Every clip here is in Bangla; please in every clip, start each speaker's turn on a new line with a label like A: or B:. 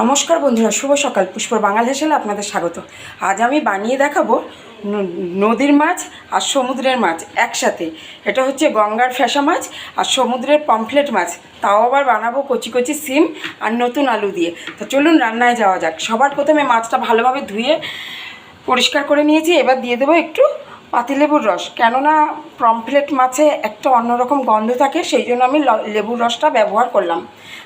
A: নমস্কার বন্ধুরা, শুভ সকাল। পুষ্পর বাঙাল হেসেলে আপনাদের স্বাগত। আজ আমি বানিয়ে দেখাবো নদীর মাছ আর সমুদ্রের মাছ একসাথে। এটা হচ্ছে গঙ্গার ফ্যাসা মাছ আর সমুদ্রের পমফ্লেট মাছ। তাও আবার বানাবো কচি কচি সিম আর নতুন আলু দিয়ে। তো চলুন, রান্নায় যাওয়া যাক। সবার প্রথমে মাছটা ভালোভাবে ধুয়ে পরিষ্কার করে নিয়েছি। এবার দিয়ে দেবো একটু পাতিলেবুর রস। কেননা পমফ্লেট মাছে একটা অন্যরকম গন্ধ থাকে, সেই জন্য আমি লেবুর রসটা ব্যবহার করলাম।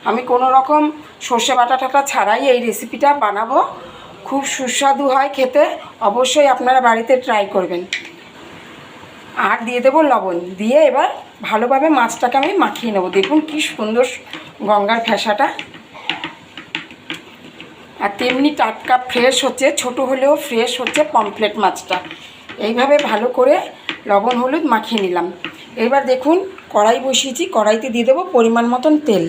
A: আমি কোনো রকম সর্ষে বাটা টাটা ছাড়াই এই রেসিপিটা বানাবো। খুব সুস্বাদু হয় খেতে, অবশ্যই আপনারা বাড়িতে ট্রাই করবেন। আর দিয়ে দেবো লবণ। দিয়ে এবার ভালোভাবে মাছটাকে আমি মাখিয়ে নেব। দেখুন কি সুন্দর গঙ্গার ফ্যাসাটা আর তেমনি টাটকা ফ্রেশ হচ্ছে, ছোট হলেও ফ্রেশ হচ্ছে পমফ্লেট মাছটা। এইভাবে ভালো করে লবণ, হলুদ মাখিয়ে নিলাম। এবার দেখুন, কড়াই বসিয়েছি, কড়াইতে দিয়ে দেবো পরিমাণ মতন তেল।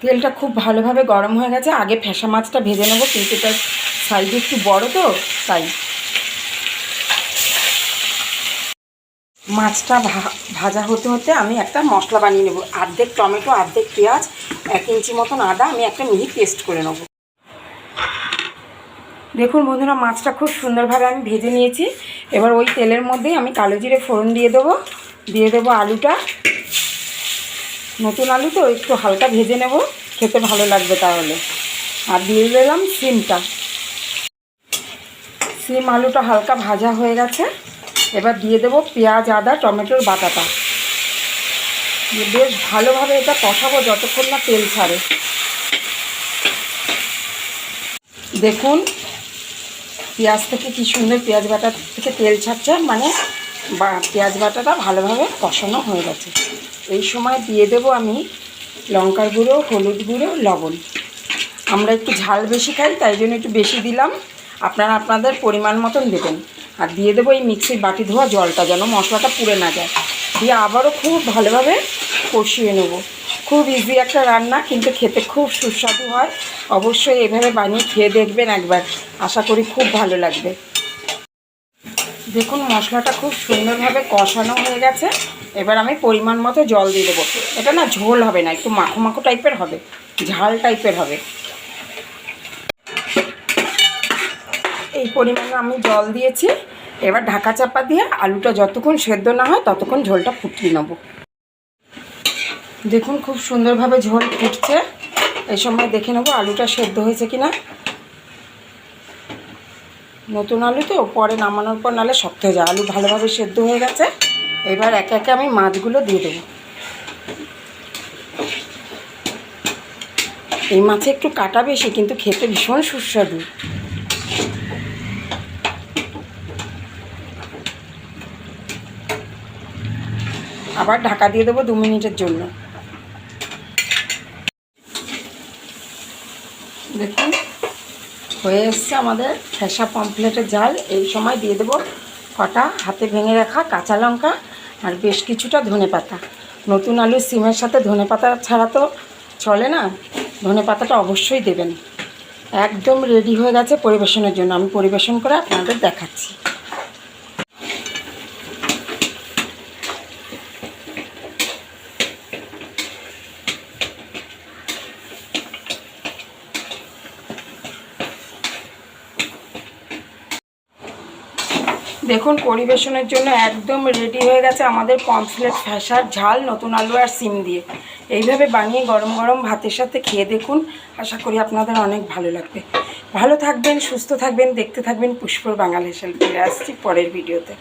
A: তেলটা খুব ভালোভাবে গরম হয়ে গেছে, আগে ফ্যাসা মাছটা ভেজে নেব কিন্তু তার সাইজে একটু বড় তো, তাই। মাছটা ভাজা হতে হতে আমি একটা মশলা বানিয়ে নেব। অর্ধেক টমেটো, অর্ধেক পেঁয়াজ, এক ইঞ্চি মতন আদা, আমি একটা মিহি পেস্ট করে নেব। দেখুন বন্ধুরা, মাছটা খুব সুন্দরভাবে আমি ভেজে নিয়েছি। এবার ওই তেলের মধ্যেই আমি কালো জিরে ফোড়ন দিয়ে দেবো। দিয়ে দেবো আলুটা। নতুন আলু তো একটু হালকা ভেজে নেব। খেতে ভালো লাগবে তাহলে। আর দিয়ে দিলাম সিমটা। সিম আলুটা হালকা ভাজা হয়ে গেছে। এবার দিয়ে দেবো পেঁয়াজ, আদা, টমেটোর বাটাটা। বেশ ভালোভাবে এটা কষাবো যতক্ষণ না তেল ছাড়ে। দেখুন পেঁয়াজ থেকে কি সুন্দর পেঁয়াজ বাটা থেকে তেল ছাড়ছে মানে বা পেঁয়াজ বাটাটা ভালোভাবে কষানো হয়ে গেছে। এই সময় দিয়ে দেবো আমি লঙ্কার গুঁড়ো, হলুদ গুঁড়ো, লবণ। আমরা একটু ঝাল বেশি খাই, তাই জন্য একটু বেশি দিলাম। আপনারা আপনাদের পরিমাণ মতন দেবেন। আর দিয়ে দেবো এই মিক্সির বাটি ধোয়া জলটা, যেন মশলাটা পুড়ে না যায়। দিয়ে আবারও খুব ভালোভাবে কষিয়ে নেব। খুব ইজি একটা রান্না, কিন্তু খেতে খুব সুস্বাদু হয়। অবশ্যই এভাবে বানিয়ে খেয়ে দেখবেন একবার। আশা করি খুব ভালো লাগবে। দেখুন, মশলাটা খুব সুন্দরভাবে কষানো হয়ে গেছে। এবার আমি পরিমাণ মতো জল দিয়ে দেবো। এটা না ঝোল হবে না, একটু মাখো মাখো টাইপের হবে। ঝাল টাইপের হবে। এই পরিমাণে আমি জল দিয়েছি। এবার ঢাকা চাপা দিয়ে আলুটা যতক্ষণ সেদ্ধ না হয়, ততক্ষণ ঝোলটা ফুটিয়ে নেব। দেখুন, খুব সুন্দরভাবে ঝোল ফুটছে। এই সময় দেখে নেব আলুটা সেদ্ধ হয়েছে কি না নতুন আলু তো, পরে নামানোর পর নালে শক্ত হয়ে যায়। আলু ভালোভাবে সেদ্ধ হয়ে গেছে। এবার একে একে আমি মাছগুলো দিয়ে দেবো। এই মাছে একটু কাটা বেশি, কিন্তু খেতে ভীষণ সুস্বাদু। আবার ঢাকা দিয়ে দেবো দু মিনিটের জন্য। দেখুন, হয়ে এসছে আমাদের ফেসা পমফ্লেটের জাল এই সময় দিয়ে দেবো কটা হাতে ভেঙে রাখা কাঁচা লঙ্কা আর বেশ কিছুটা ধনে পাতা। নতুন আলু সিমের সাথে ধনে পাতা ছাড়া তো চলে না। ধনে পাতাটা অবশ্যই দেবেন। একদম রেডি হয়ে গেছে পরিবেশনের জন্য। আমি পরিবেশন করে আপনাদের দেখাচ্ছি। দেখুন, পরিবেশনের জন্য একদম রেডি হয়ে গেছে আমাদের পমফ্লেট ফ্যাসার ঝাল, নতুন আলু আর সিম দিয়ে। এইভাবে বানিয়ে গরম গরম ভাতের সাথে খেয়ে দেখুন, আশা করি আপনাদের অনেক ভালো লাগবে। ভালো থাকবেন, সুস্থ থাকবেন, দেখতে থাকবেন পুষ্পর বাঙালি হেসেল ফিরে আসছি পরের ভিডিওতে